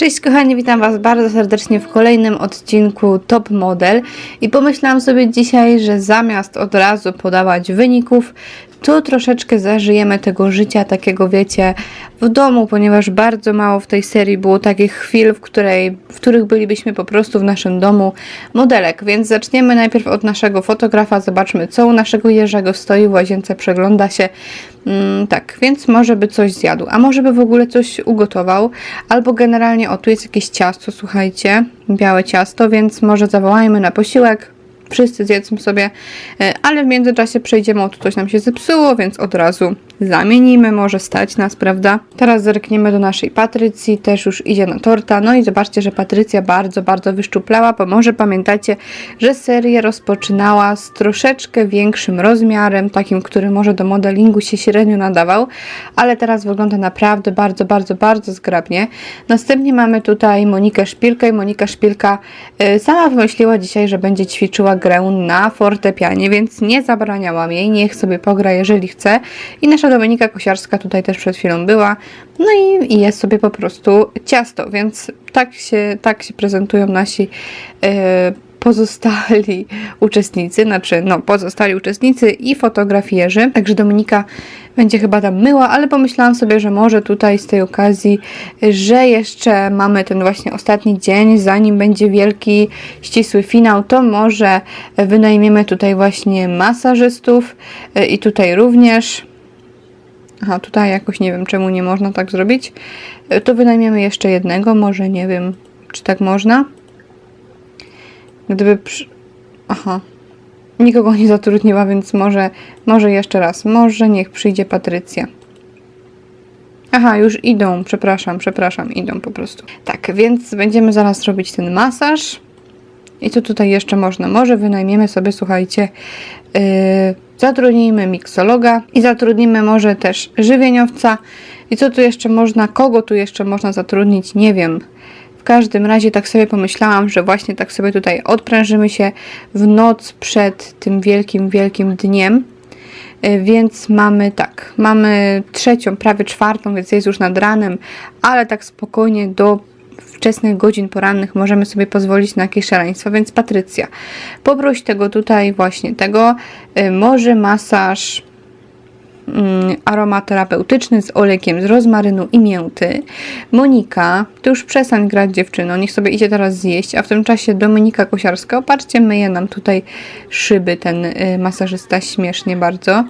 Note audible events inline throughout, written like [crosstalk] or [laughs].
Cześć kochani, witam Was bardzo serdecznie w kolejnym odcinku Top Model. I pomyślałam sobie dzisiaj, że zamiast od razu podawać wyników, to troszeczkę zażyjemy tego życia takiego, wiecie, w domu, ponieważ bardzo mało w tej serii było takich chwil, w, której, w których bylibyśmy po prostu w naszym domu modelek, więc zaczniemy najpierw od naszego fotografa, zobaczmy co u naszego Jerzego stoi w łazience, przegląda się, mm, tak, więc może by coś zjadł, a może by w ogóle coś ugotował, albo generalnie, o tu jest jakieś ciasto, słuchajcie, białe ciasto, więc może zawołajmy na posiłek, wszyscy zjedzmy sobie, e, ale w międzyczasie przejdziemy, o tu coś nam się zepsuło, więc od razu zamienimy, może stać nas, prawda? Teraz zerkniemy do naszej Patrycji, też już idzie na torta, no i zobaczcie, że Patrycja bardzo, bardzo wyszczuplała, bo może pamiętacie, że serię rozpoczynała z troszeczkę większym rozmiarem, takim, który może do modelingu się średnio nadawał, ale teraz wygląda naprawdę bardzo, bardzo, bardzo zgrabnie. Następnie mamy tutaj Monikę Szpilkę i Monika Szpilka y, sama wymyśliła dzisiaj, że będzie ćwiczyła grę na fortepianie, więc nie zabraniałam jej, niech sobie pogra, jeżeli chce. I nasza Dominika Kosiarska tutaj też przed chwilą była. No i, i jest sobie po prostu ciasto, więc tak się, tak się prezentują nasi y, pozostali uczestnicy, znaczy no pozostali uczestnicy i fotografierzy. Także Dominika będzie chyba tam myła, ale pomyślałam sobie, że może tutaj z tej okazji, że jeszcze mamy ten właśnie ostatni dzień, zanim będzie wielki, ścisły finał, to może wynajmiemy tutaj właśnie masażystów y, i tutaj również Aha, tutaj jakoś nie wiem, czemu nie można tak zrobić. Y, To wynajmiemy jeszcze jednego, może nie wiem, czy tak można. Gdyby przy... Aha. Nikogo nie zatrudniła, więc może, może jeszcze raz. Może niech przyjdzie Patrycja. Aha, już idą, przepraszam, przepraszam, idą po prostu. Tak, więc będziemy zaraz robić ten masaż. I co tutaj jeszcze można? Może wynajmiemy sobie, słuchajcie, yy, zatrudnijmy miksologa i zatrudnimy może też żywieniowca. I co tu jeszcze można, kogo tu jeszcze można zatrudnić? Nie wiem. Każdym razie tak sobie pomyślałam, że właśnie tak sobie tutaj odprężymy się w noc przed tym wielkim, wielkim dniem. Y, Więc mamy tak, mamy trzecią, prawie czwartą, więc jest już nad ranem, ale tak spokojnie do wczesnych godzin porannych możemy sobie pozwolić na jakieś szaleństwo, więc Patrycja, poproś tego tutaj właśnie, tego, y, może masaż aromaterapeutyczny z olejkiem z rozmarynu i mięty. Monika, ty już przestań grać dziewczyno, niech sobie idzie teraz zjeść, a w tym czasie Dominika Kosiarska, opatrzcie, myje nam tutaj szyby ten y, masażysta śmiesznie bardzo.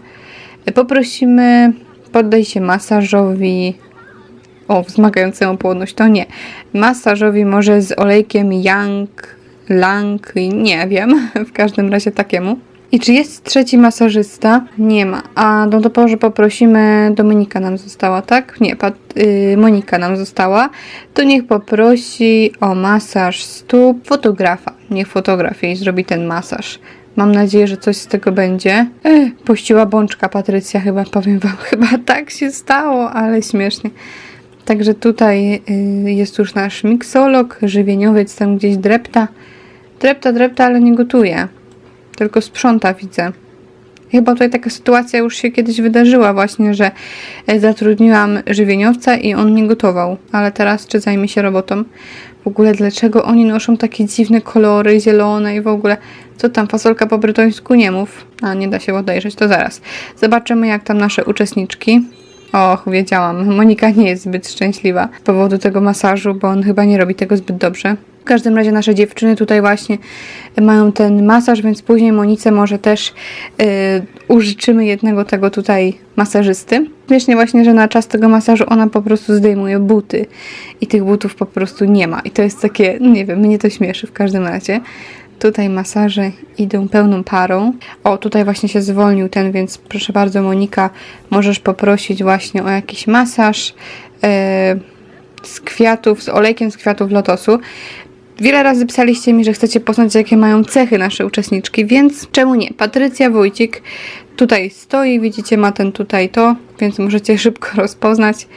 Poprosimy, poddaj się masażowi, o, wzmagającemu płodność, to nie. Masażowi może z olejkiem Yang, Lang, nie wiem, [laughs] w każdym razie takiemu. I czy jest trzeci masażysta? Nie ma. A no to może poprosimy, Dominika nam została, tak? Nie, Pat, y, Monika nam została. To niech poprosi o masaż stóp fotografa. Niech fotograf jej zrobi ten masaż. Mam nadzieję, że coś z tego będzie. Ech, puściła bączka Patrycja chyba, powiem wam, [laughs] chyba tak się stało, ale śmiesznie. Także tutaj y, jest już nasz miksolog, żywieniowiec tam gdzieś drepta. Drepta, drepta, ale nie gotuje. Tylko sprząta, widzę. Chyba tutaj taka sytuacja już się kiedyś wydarzyła właśnie, że e, zatrudniłam żywieniowca i on nie gotował. Ale teraz czy zajmie się robotą? W ogóle dlaczego oni noszą takie dziwne kolory, zielone i w ogóle... Co tam, fasolka po brytońsku nie mów. A, nie da się odejrzeć, to zaraz. Zobaczymy jak tam nasze uczestniczki. Och, wiedziałam. Monika nie jest zbyt szczęśliwa z powodu tego masażu, bo on chyba nie robi tego zbyt dobrze. W każdym razie nasze dziewczyny tutaj właśnie mają ten masaż, więc później Monice może też yy, użyczymy jednego tego tutaj masażysty. Śmiesznie właśnie, że na czas tego masażu ona po prostu zdejmuje buty i tych butów po prostu nie ma. I to jest takie, nie wiem, mnie to śmieszy w każdym razie. Tutaj masaże idą pełną parą. O, tutaj właśnie się zwolnił ten, więc proszę bardzo, Monika, możesz poprosić właśnie o jakiś masaż e, z kwiatów, z olejkiem z kwiatów lotosu. Wiele razy pisaliście mi, że chcecie poznać, jakie mają cechy nasze uczestniczki, więc czemu nie? Patrycja Wójcik tutaj stoi, widzicie, ma ten tutaj to, więc możecie szybko [laughs] rozpoznać.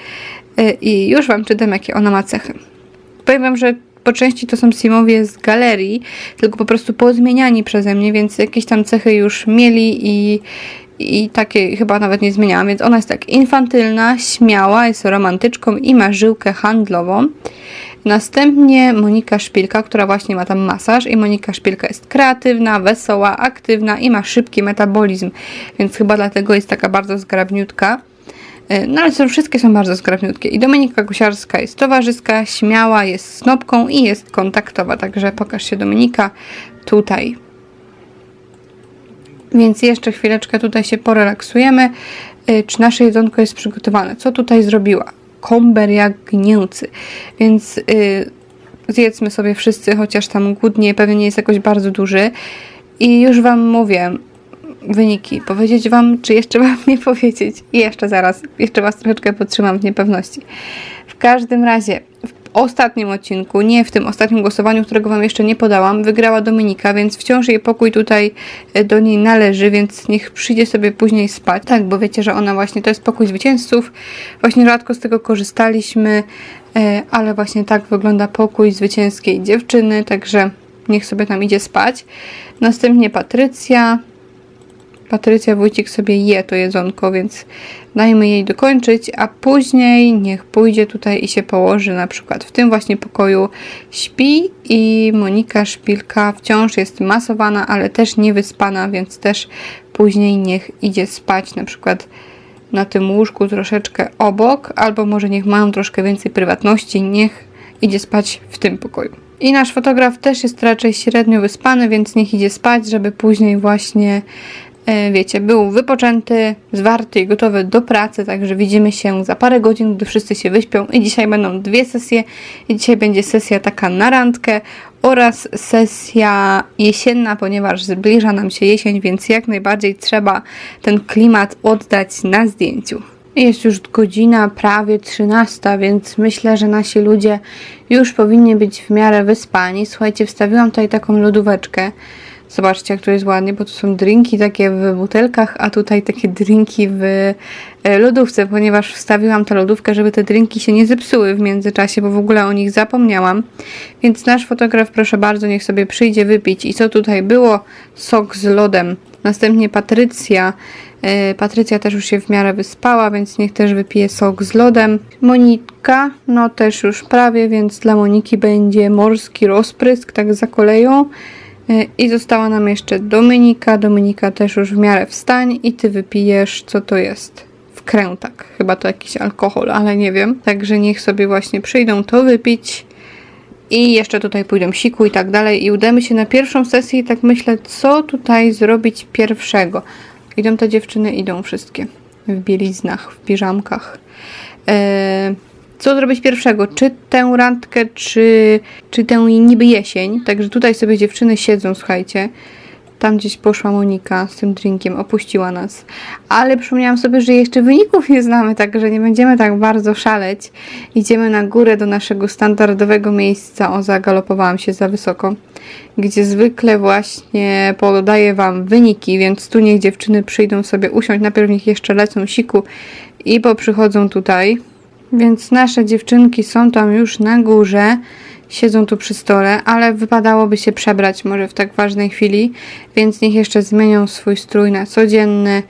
E, I już Wam czytam, jakie ona ma cechy. Powiem Wam, że po części to są simowie z galerii, tylko po prostu pozmieniani przeze mnie, więc jakieś tam cechy już mieli i, i takie chyba nawet nie zmieniałam, więc ona jest tak infantylna, śmiała, jest romantyczką i ma żyłkę handlową. Następnie Monika Szpilka, która właśnie ma tam masaż i Monika Szpilka jest kreatywna, wesoła, aktywna i ma szybki metabolizm, więc chyba dlatego jest taka bardzo zgrabniutka. E, No ale są, wszystkie są bardzo zgrabniutkie. I Dominika Gusiarska jest towarzyska, śmiała, jest snopką i jest kontaktowa. Także pokaż się Dominika tutaj. Więc jeszcze chwileczkę tutaj się porelaksujemy. Y, Czy nasze jedzonko jest przygotowane? Co tutaj zrobiła? Komber jak gnięcy. Więc y, zjedzmy sobie wszyscy, chociaż tam pewnie nie jest jakoś bardzo duży. I już Wam mówię wyniki. Powiedzieć Wam, czy jeszcze Wam nie powiedzieć? I jeszcze zaraz, jeszcze Was troszeczkę podtrzymam w niepewności. W każdym razie, w ostatnim odcinku, nie w tym ostatnim głosowaniu, którego Wam jeszcze nie podałam, wygrała Dominika, więc wciąż jej pokój tutaj e, do niej należy, więc niech przyjdzie sobie później spać. Tak, bo wiecie, że ona właśnie to jest pokój zwycięzców. Właśnie rzadko z tego korzystaliśmy, e, ale właśnie tak wygląda pokój zwycięskiej dziewczyny, także niech sobie tam idzie spać. Następnie Patrycja, Patrycja Wójcik sobie je to jedzonko, więc dajmy jej dokończyć, a później niech pójdzie tutaj i się położy na przykład w tym właśnie pokoju śpi i Monika Szpilka wciąż jest masowana, ale też niewyspana, więc też później niech idzie spać na przykład na tym łóżku troszeczkę obok, albo może niech mają troszkę więcej prywatności, niech idzie spać w tym pokoju. I nasz fotograf też jest raczej średnio wyspany, więc niech idzie spać, żeby później właśnie wiecie, był wypoczęty, zwarty i gotowy do pracy, także widzimy się za parę godzin, gdy wszyscy się wyśpią i dzisiaj będą dwie sesje i dzisiaj będzie sesja taka na randkę oraz sesja jesienna, ponieważ zbliża nam się jesień, więc jak najbardziej trzeba ten klimat oddać na zdjęciu. Jest już godzina prawie 13, więc myślę, że nasi ludzie już powinni być w miarę wyspani. Słuchajcie, wstawiłam tutaj taką lodóweczkę. Zobaczcie, jak to jest ładnie, bo tu są drinki takie w butelkach, a tutaj takie drinki w e, lodówce, ponieważ wstawiłam tę lodówkę, żeby te drinki się nie zepsuły w międzyczasie, bo w ogóle o nich zapomniałam. Więc nasz fotograf, proszę bardzo, niech sobie przyjdzie wypić. I co tutaj było? Sok z lodem. Następnie Patrycja. E, Patrycja też już się w miarę wyspała, więc niech też wypije sok z lodem. Monika, no też już prawie, więc dla Moniki będzie morski rozprysk, tak za koleją. E, I została nam jeszcze Dominika. Dominika też już w miarę wstań i ty wypijesz, co to jest? Wkrętak. Chyba to jakiś alkohol, ale nie wiem. Także niech sobie właśnie przyjdą to wypić. I jeszcze tutaj pójdą siku i tak dalej. I udamy się na pierwszą sesję i tak myślę, co tutaj zrobić pierwszego. Idą te dziewczyny, idą wszystkie. W bieliznach, w piżamkach. Eee, co zrobić pierwszego? Czy tę randkę, czy, czy tę niby jesień? Także tutaj sobie dziewczyny siedzą, słuchajcie. Tam gdzieś poszła Monika z tym drinkiem, opuściła nas. Ale przypomniałam sobie, że jeszcze wyników nie znamy, także nie będziemy tak bardzo szaleć. Idziemy na górę do naszego standardowego miejsca. O, zagalopowałam się za wysoko. Gdzie zwykle właśnie podaję Wam wyniki, więc tu niech dziewczyny przyjdą sobie usiąść. Najpierw niech jeszcze lecą siku i poprzychodzą tutaj. Więc nasze dziewczynki są tam już na górze, siedzą tu przy stole, ale wypadałoby się przebrać może w tak ważnej chwili, więc niech jeszcze zmienią swój strój na codzienny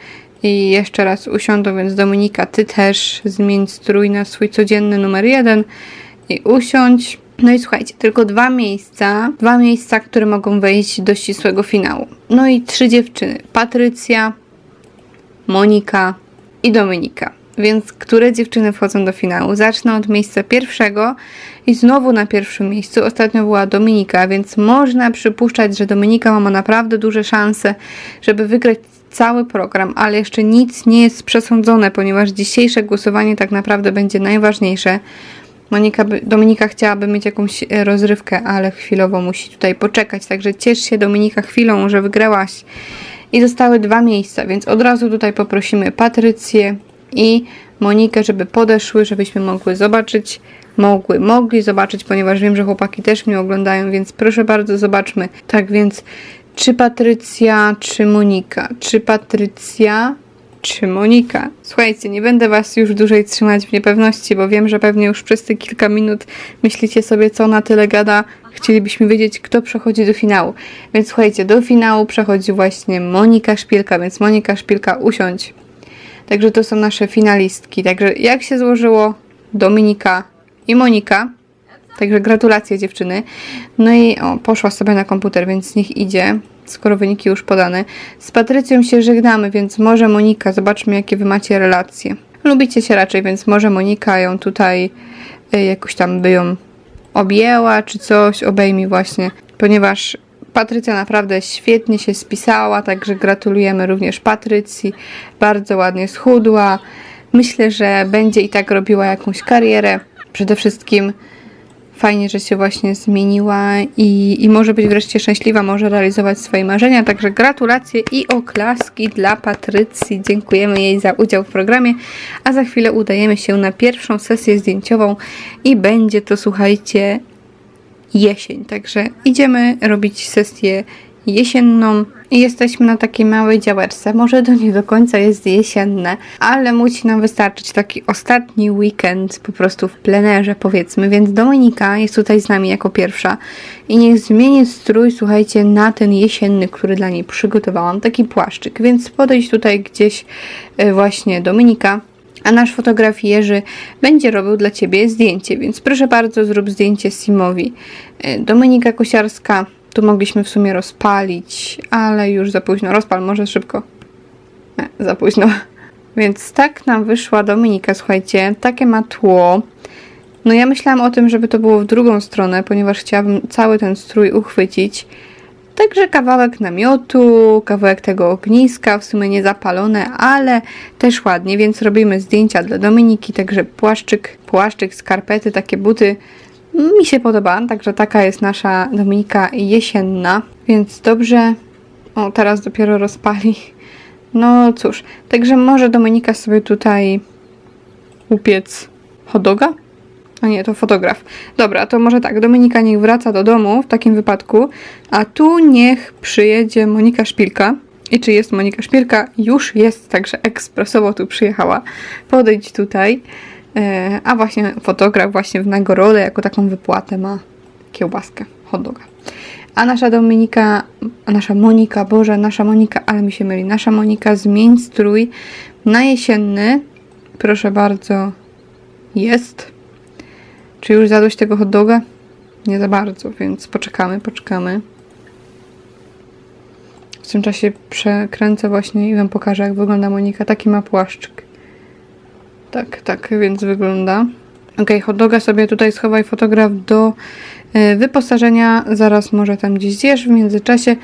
i jeszcze raz usiądą, więc Dominika, ty też zmień strój na swój codzienny numer jeden i usiądź. No i słuchajcie, tylko dwa miejsca, dwa miejsca, które mogą wejść do ścisłego finału. No i trzy dziewczyny, Patrycja, Monika i Dominika. Więc które dziewczyny wchodzą do finału? Zacznę od miejsca pierwszego i znowu na pierwszym miejscu. Ostatnio była Dominika, więc można przypuszczać, że Dominika ma naprawdę duże szanse, żeby wygrać cały program, ale jeszcze nic nie jest przesądzone, ponieważ dzisiejsze głosowanie tak naprawdę będzie najważniejsze. Monika Dominika chciałaby mieć jakąś e, rozrywkę, ale chwilowo musi tutaj poczekać. Także ciesz się Dominika chwilą, że wygrałaś. I zostały dwa miejsca, więc od razu tutaj poprosimy Patrycję i Monikę, żeby podeszły, żebyśmy mogły zobaczyć, mogły, mogli zobaczyć, ponieważ wiem, że chłopaki też mnie oglądają, więc proszę bardzo, zobaczmy. Tak więc, czy Patrycja, czy Monika? Czy Patrycja, czy Monika? Słuchajcie, nie będę was już dłużej trzymać w niepewności, bo wiem, że pewnie już przez te kilka minut myślicie sobie, co na tyle gada. Chcielibyśmy wiedzieć, kto przechodzi do finału. Więc słuchajcie, do finału przechodzi właśnie Monika Szpilka, więc Monika Szpilka, usiądź. Także to są nasze finalistki. Także jak się złożyło Dominika i Monika? Także gratulacje dziewczyny. No i o, poszła sobie na komputer, więc niech idzie, skoro wyniki już podane. Z Patrycją się żegnamy, więc może Monika, zobaczmy jakie wy macie relacje. Lubicie się raczej, więc może Monika ją tutaj y, jakoś tam by ją objęła, czy coś, obejmij właśnie, ponieważ Patrycja naprawdę świetnie się spisała, także gratulujemy również Patrycji. Bardzo ładnie schudła. Myślę, że będzie i tak robiła jakąś karierę. Przede wszystkim fajnie, że się właśnie zmieniła i, i może być wreszcie szczęśliwa, może realizować swoje marzenia. Także gratulacje i oklaski dla Patrycji. Dziękujemy jej za udział w programie. A za chwilę udajemy się na pierwszą sesję zdjęciową i będzie to, słuchajcie, jesień. Także idziemy robić sesję jesienną. I jesteśmy na takiej małej działeczce. Może to nie do końca jest jesienne, ale musi nam wystarczyć taki ostatni weekend po prostu w plenerze powiedzmy, więc Dominika jest tutaj z nami jako pierwsza i niech zmieni strój, słuchajcie, na ten jesienny, który dla niej przygotowałam, taki płaszczyk, więc podejdź tutaj gdzieś e, właśnie Dominika a nasz fotograf Jerzy będzie robił dla Ciebie zdjęcie, więc proszę bardzo, zrób zdjęcie Simowi. E, Dominika Kosiarska, tu mogliśmy w sumie rozpalić, ale już za późno. Rozpal może szybko. Nie, za późno. [laughs] Więc tak nam wyszła Dominika, słuchajcie, takie ma tło. No ja myślałam o tym, żeby to było w drugą stronę, ponieważ chciałabym cały ten strój uchwycić. Także kawałek namiotu, kawałek tego ogniska, w sumie nie zapalone, ale też ładnie, więc robimy zdjęcia dla Dominiki, także płaszczyk, płaszczyk, skarpety, takie buty mi się podoba, także taka jest nasza Dominika jesienna, więc dobrze, o teraz dopiero rozpali. No cóż, także może Dominika sobie tutaj upiec hodoga? A nie, to fotograf. Dobra, to może tak, Dominika niech wraca do domu w takim wypadku, a tu niech przyjedzie Monika Szpilka. I czy jest Monika Szpilka? Już jest, także ekspresowo tu przyjechała. Podejdź tutaj. E, a właśnie fotograf właśnie w nagrodę, jako taką wypłatę ma kiełbaskę, hot doga. A nasza Dominika, nasza Monika, Boże, nasza Monika, ale mi się myli, nasza Monika zmień strój na jesienny. Proszę bardzo, jest. Czy już zjadłeś tego hot doga? Nie za bardzo, więc poczekamy, poczekamy. W tym czasie przekręcę właśnie i Wam pokażę, jak wygląda Monika. Taki ma płaszczyk. Tak, tak, więc wygląda. Ok, hot doga sobie tutaj schowaj fotograf do y, wyposażenia. Zaraz może tam gdzieś zjesz w międzyczasie.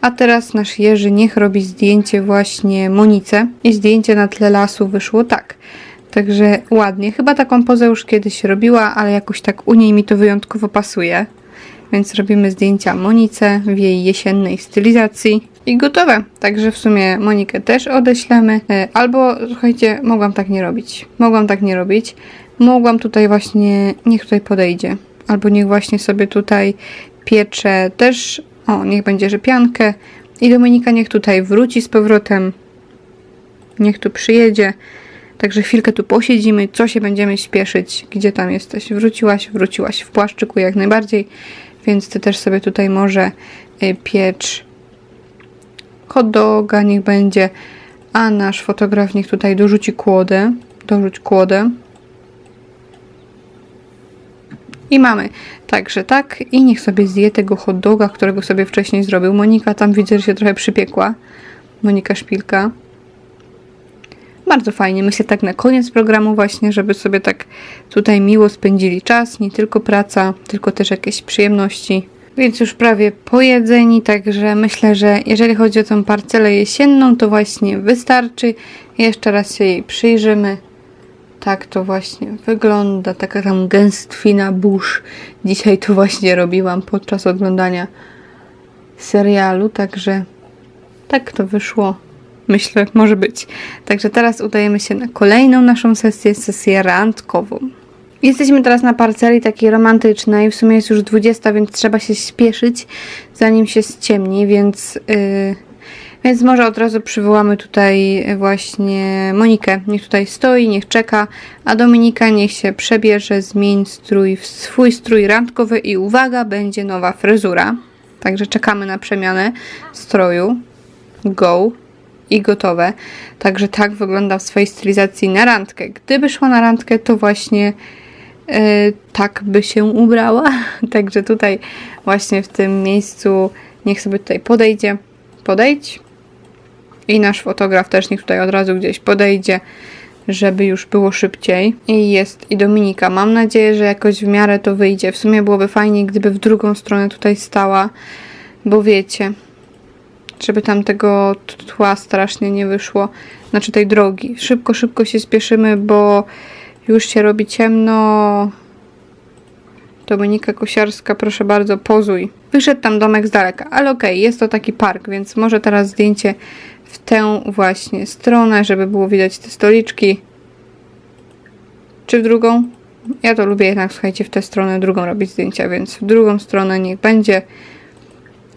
A teraz nasz Jerzy niech robi zdjęcie właśnie Monice. I zdjęcie na tle lasu wyszło tak. Także ładnie. Chyba taką pozę już kiedyś robiła, ale jakoś tak u niej mi to wyjątkowo pasuje. Więc robimy zdjęcia Monice w jej jesiennej stylizacji. I gotowe. Także w sumie Monikę też odeślemy. E, Albo, słuchajcie, mogłam tak nie robić. Mogłam tak nie robić. Mogłam tutaj właśnie, niech tutaj podejdzie. Albo niech właśnie sobie tutaj piecze też, o, niech będzie, że piankę. I Dominika niech tutaj wróci z powrotem. Niech tu przyjedzie. Także chwilkę tu posiedzimy, co się będziemy śpieszyć, gdzie tam jesteś. Wróciłaś, wróciłaś w płaszczyku jak najbardziej, więc ty też sobie tutaj może y, piecz hot doga, niech będzie, a nasz fotograf niech tutaj dorzuci kłodę, dorzuć kłodę. I mamy. Także tak. I niech sobie zje tego hot doga, którego sobie wcześniej zrobił. Monika tam widzę, że się trochę przypiekła. Monika Szpilka. Bardzo fajnie. Myślę tak na koniec programu właśnie, żeby sobie tak tutaj miło spędzili czas. Nie tylko praca, tylko też jakieś przyjemności. Więc już prawie pojedzeni, także myślę, że jeżeli chodzi o tą parcelę jesienną, to właśnie wystarczy. Jeszcze raz się jej przyjrzymy. Tak to właśnie wygląda, taka tam gęstwina burz. Dzisiaj to właśnie robiłam podczas oglądania serialu, także tak to wyszło. Myślę, może być. Także teraz udajemy się na kolejną naszą sesję, sesję randkową. Jesteśmy teraz na parceli takiej romantycznej. W sumie jest już 20, więc trzeba się śpieszyć, zanim się ściemni, więc, yy, więc może od razu przywołamy tutaj właśnie Monikę. Niech tutaj stoi, niech czeka, a Dominika niech się przebierze, zmień strój w swój strój randkowy i uwaga, będzie nowa fryzura. Także czekamy na przemianę stroju. Go i gotowe. Także tak wygląda w swojej stylizacji na randkę. Gdyby szła na randkę, to właśnie e, tak by się ubrała. [laughs] Także tutaj właśnie w tym miejscu niech sobie tutaj podejdzie. Podejdź. I nasz fotograf też niech tutaj od razu gdzieś podejdzie, żeby już było szybciej. I jest i Dominika. Mam nadzieję, że jakoś w miarę to wyjdzie. W sumie byłoby fajnie, gdyby w drugą stronę tutaj stała, bo wiecie, żeby tam tego tła strasznie nie wyszło, znaczy tej drogi. Szybko, szybko się spieszymy, bo już się robi ciemno. Dominika Kosiarska, proszę bardzo, pozuj. Wyszedł tam domek z daleka, ale okej, jest to taki park, więc może teraz zdjęcie w tę właśnie stronę, żeby było widać te stoliczki. Czy w drugą? Ja to lubię jednak, słuchajcie, w tę stronę drugą robić zdjęcia, więc w drugą stronę niech będzie.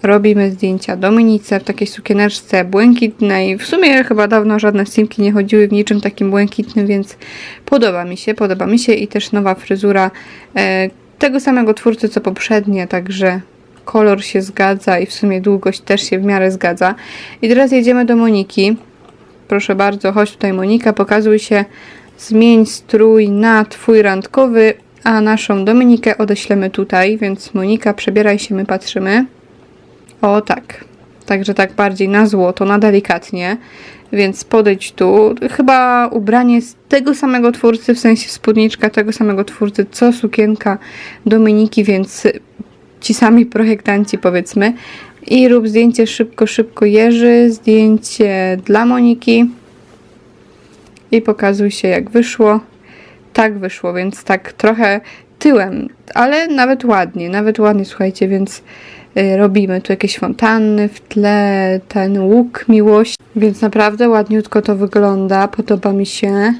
Robimy zdjęcia Dominice w takiej sukieneczce błękitnej. W sumie chyba dawno żadne simki nie chodziły w niczym takim błękitnym, więc podoba mi się, podoba mi się i też nowa fryzura e, tego samego twórcy co poprzednie, także kolor się zgadza i w sumie długość też się w miarę zgadza. I teraz jedziemy do Moniki. Proszę bardzo, chodź tutaj Monika, pokazuj się, zmień strój na twój randkowy, a naszą Dominikę odeślemy tutaj, więc Monika, przebieraj się, my patrzymy. O tak. Także tak bardziej na złoto, na delikatnie. Więc podejdź tu. Chyba ubranie z tego samego twórcy, w sensie spódniczka tego samego twórcy, co sukienka Dominiki, więc ci sami projektanci powiedzmy. I rób zdjęcie szybko, szybko Jerzy, zdjęcie dla Moniki. I pokazuj się jak wyszło. Tak wyszło, więc tak trochę tyłem, ale nawet ładnie, nawet ładnie, słuchajcie, więc robimy tu jakieś fontanny w tle, ten łuk miłości, więc naprawdę ładniutko to wygląda, podoba mi się.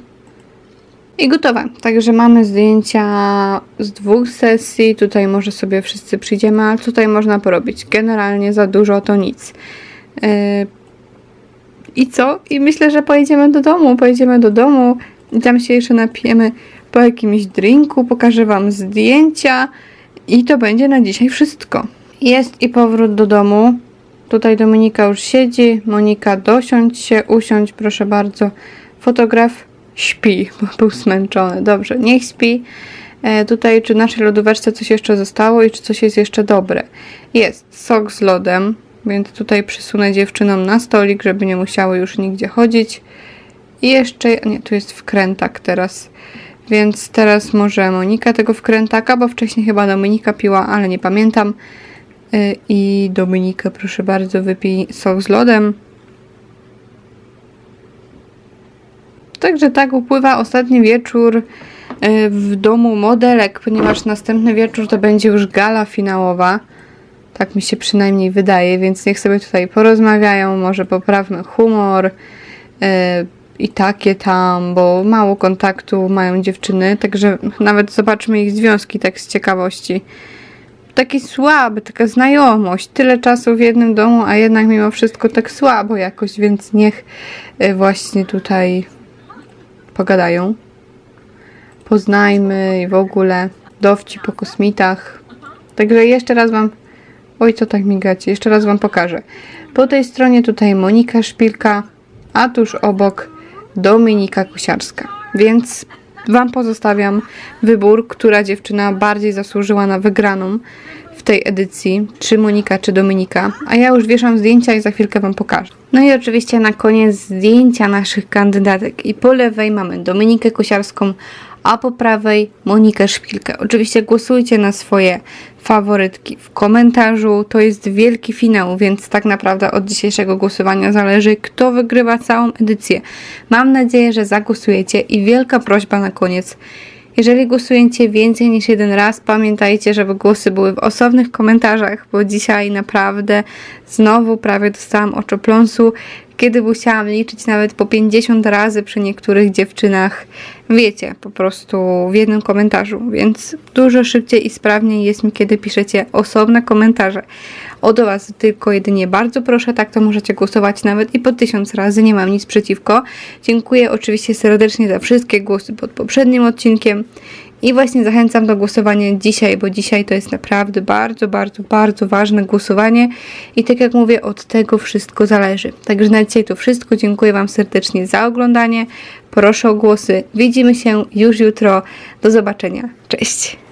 I gotowe. Także mamy zdjęcia z dwóch sesji. Tutaj może sobie wszyscy przyjdziemy, ale tutaj można porobić. Generalnie za dużo to nic. Yy, I co? I myślę, że pojedziemy do domu. Pojedziemy do domu i tam się jeszcze napijemy po jakimś drinku. Pokażę Wam zdjęcia i to będzie na dzisiaj wszystko. Jest i powrót do domu. Tutaj Dominika już siedzi. Monika, dosiądź się, usiądź, proszę bardzo. Fotograf śpi, [laughs] bo był zmęczony. Dobrze, niech śpi. E, tutaj, czy w naszej lodóweczce coś jeszcze zostało i czy coś jest jeszcze dobre. Jest sok z lodem, więc tutaj przysunę dziewczynom na stolik, żeby nie musiały już nigdzie chodzić. I jeszcze, nie, tu jest wkrętak teraz. Więc teraz może Monika tego wkrętaka, bo wcześniej chyba Dominika piła, ale nie pamiętam. Y, I Dominika, proszę bardzo, wypij sok z lodem. Także tak upływa ostatni wieczór y, w domu modelek, ponieważ następny wieczór to będzie już gala finałowa. Tak mi się przynajmniej wydaje, więc niech sobie tutaj porozmawiają, może poprawmy humor y, i takie tam, bo mało kontaktu mają dziewczyny, także nawet zobaczmy ich związki tak z ciekawości taki słaby, taka znajomość. Tyle czasu w jednym domu, a jednak mimo wszystko tak słabo jakoś, więc niech y, właśnie tutaj pogadają. Poznajmy i w ogóle dowcip po kosmitach. Także jeszcze raz Wam... Oj, co tak migacie? Jeszcze raz Wam pokażę. Po tej stronie tutaj Monika Szpilka, a tuż obok Dominika Kosiarska. Więc Wam pozostawiam wybór, która dziewczyna bardziej zasłużyła na wygraną w tej edycji, czy Monika, czy Dominika. A ja już wieszam zdjęcia i za chwilkę Wam pokażę. No i oczywiście na koniec zdjęcia naszych kandydatek. I po lewej mamy Dominikę Kosiarską, a po prawej Monikę Szpilkę. Oczywiście głosujcie na swoje faworytki w komentarzu. To jest wielki finał, więc tak naprawdę od dzisiejszego głosowania zależy, kto wygrywa całą edycję. Mam nadzieję, że zagłosujecie i wielka prośba na koniec. Jeżeli głosujecie więcej niż jeden raz, pamiętajcie, żeby głosy były w osobnych komentarzach, bo dzisiaj naprawdę znowu prawie dostałam oczopląsu, kiedy musiałam liczyć nawet po 50 razy przy niektórych dziewczynach. Wiecie, po prostu w jednym komentarzu, więc dużo szybciej i sprawniej jest mi, kiedy piszecie osobne komentarze. O do Was tylko jedynie bardzo proszę, tak to możecie głosować nawet i po tysiąc razy, nie mam nic przeciwko. Dziękuję oczywiście serdecznie za wszystkie głosy pod poprzednim odcinkiem I właśnie zachęcam do głosowania dzisiaj, bo dzisiaj to jest naprawdę bardzo, bardzo, bardzo ważne głosowanie. I tak jak mówię, od tego wszystko zależy. Także na dzisiaj to wszystko. Dziękuję Wam serdecznie za oglądanie. Proszę o głosy. Widzimy się już jutro. Do zobaczenia. Cześć.